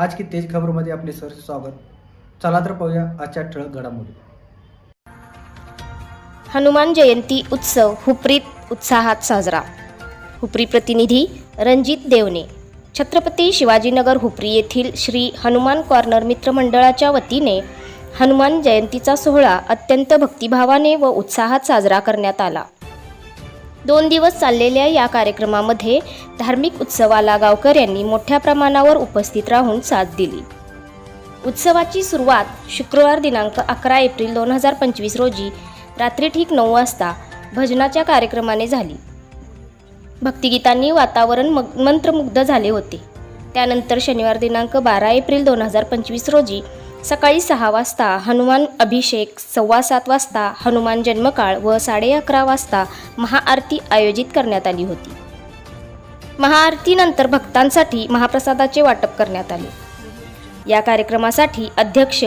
आज की तेज खबरमध्ये आपले सर स्वागत. चला तर पाहूया आजच्या ठळक घडामोडी. हनुमान जयंती उत्सव हुपरीत उत्साहात साजरा. हुपरी प्रतिनिधी रणजित देवने. छत्रपती शिवाजीनगर हुपरी येथील श्री हनुमान कॉर्नर मित्रमंडळाच्या वतीने हनुमान जयंतीचा सोहळा अत्यंत भक्तिभावाने व उत्साहात साजरा करण्यात आला. दोन दिवस चाललेल्या या कार्यक्रमामध्ये धार्मिक उत्सवाला गावकर यांनी मोठ्या प्रमाणावर उपस्थित राहून साथ दिली. उत्सवाची सुरुवात शुक्रवार दिनांक अकरा एप्रिल दोन हजार पंचवीस रोजी रात्री ठीक नऊ वाजता भजनाच्या कार्यक्रमाने झाली. भक्तिगीतांनी वातावरण मग मंत्रमुग्ध झाले होते. त्यानंतर शनिवार दिनांक बारा एप्रिल दोन हजार पंचवीस रोजी सकाळी सहा वाजता हनुमान अभिषेक सव्वा सात वाजता हनुमान जन्मकाळ व साडे अकरा वाजता महाआरती आयोजित करण्यात आली होती. महाआरतीनंतर भक्तांसाठी महाप्रसादाचे वाटप करण्यात आले. या कार्यक्रमासाठी अध्यक्ष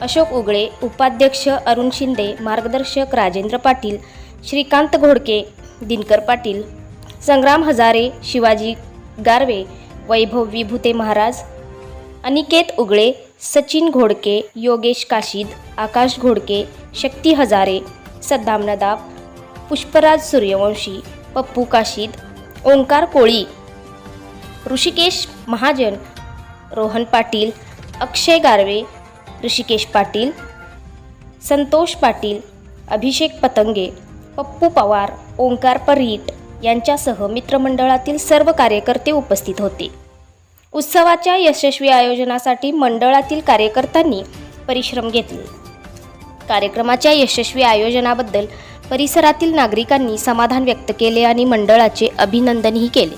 अशोक उगळे उपाध्यक्ष अरुण शिंदे मार्गदर्शक राजेंद्र पाटील श्रीकांत घोडके दिनकर पाटील संग्राम हजारे शिवाजी गारवे वैभव विभूते महाराज अनिकेत उगळे सचिन घोडके योगेश काशीद आकाश घोडके शक्ती हजारे सद्दाम नदाब पुष्पराज सूर्यवंशी पप्पू काशीद ओंकार कोळी ऋषिकेश महाजन रोहन पाटील अक्षय गारवे ऋषिकेश पाटील संतोष पाटील अभिषेक पतंगे पप्पू पवार ओंकार परीट यांच्यासह मित्रमंडळातील सर्व कार्यकर्ते उपस्थित होते. उत्सवाच्या यशस्वी आयोजनासाठी मंडळातील कार्यकर्त्यांनी परिश्रम घेतले. कार्यक्रमाच्या यशस्वी आयोजनाबद्दल परिसरातील नागरिकांनी समाधान व्यक्त केले आणि मंडळाचे अभिनंदनही केले.